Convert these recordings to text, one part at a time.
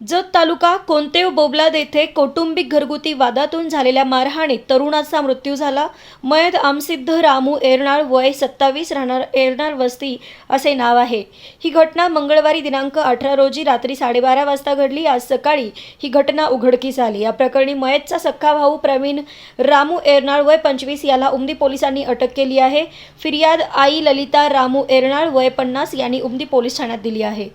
जत तालुका कोणतेव बोबलाद येथे कौटुंबिक घरगुती वादातून झालेल्या मारहाणीत तरुणाचा मृत्यू झाला. मयत आमसिद्ध रामू एरनाळ वय सत्तावीस राहणार एरनाळ वस्ती असे नाव आहे. ही घटना मंगळवारी दिनांक अठरा रोजी रात्री साडेबारा वाजता घडली. आज सकाळी ही घटना उघडकीस आली. या प्रकरणी मयतचा सख्खा भाऊ प्रवीण रामू एरनाळ वय पंचवीस याला उमदी पोलिसांनी अटक केली आहे. फिर्याद आई ललिता रामू एरनाळ वय पन्नास यांनी उमदी पोलीस ठाण्यात दिली आहे.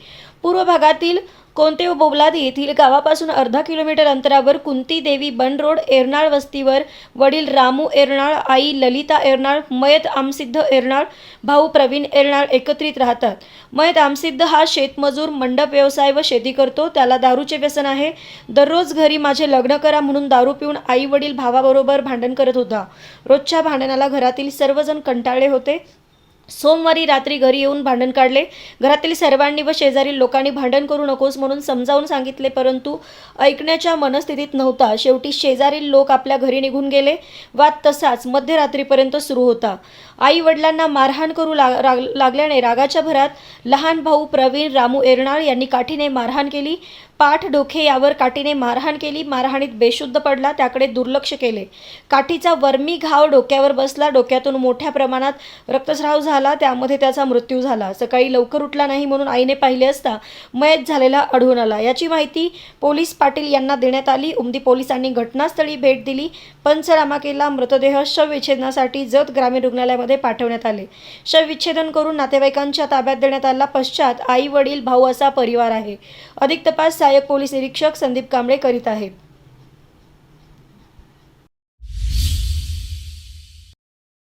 पूर्व भागातील कोणतेव बोबलाद येथील गावापासून अर्धा किलोमीटर अंतरावर कुंती देवी बन रोड एरनाळ वस्तीवर वडील रामू एरनाळ आई ललिता एरनाळ मयत आमसिद्ध एरनाळ भाऊ प्रवीण एरनाळ एकत्रित राहतात. मयत आमसिद्ध हा शेतमजूर मंडप व्यवसाय व शेती करतो. त्याला दारूचे व्यसन आहे. दररोज घरी माझे लग्न करा म्हणून दारू पिऊन आई वडील भावाबरोबर भांडण करत होता. रोजच्या भांडणाला घरातील सर्वजण कंटाळले होते. सोमवारी रात्री घरी येऊन भांडण काढले. घरातील सर्वांनी व शेजारील लोकांनी भांडण करू नकोस म्हणून समजावून सांगितले परंतु ऐकण्याच्या मनस्थितीत नव्हता. शेवटी शेजारील लोक आपल्या घरी निघून गेले. वाद तसाच मध्यरात्रीपर्यंत सुरू होता. आई वडिलांना मारहाण करू लाग राग- लागल्याने रागाच्या भरात लहान भाऊ प्रवीण रामू एरनाळ यांनी काठीने मारहाण केली. पाठ डोके यावर काठीने मारहाण केली. मारहाणीत बेशुद्ध पडला त्याकडे दुर्लक्ष केले. काठीचा वर्मी घाव डोक्यावर बसला. डोक्यातून मोठ्या प्रमाणात रक्तस्राव झाला. त्यामध्ये त्याचा मृत्यू झाला. सकाळी लवकर उठला नाही म्हणून आईने पाहिले असता मयत झालेला आढळून आला. याची माहिती पोलीस पाटील यांना देण्यात आली. उमदी पोलिसांनी घटनास्थळी भेट दिली. पंचनामा केला. मृतदेह शवविच्छेदनासाठी जत ग्रामीण रुग्णालयामध्ये पाठवण्यात आले. शवविच्छेदन करून नातेवाईकांच्या ताब्यात देण्यात आला पश्चात आई वडील भाऊ असा परिवार आहे. अधिक तपास सहाय्यक पोलीस निरीक्षक संदीप कांबळे करीत आहेत.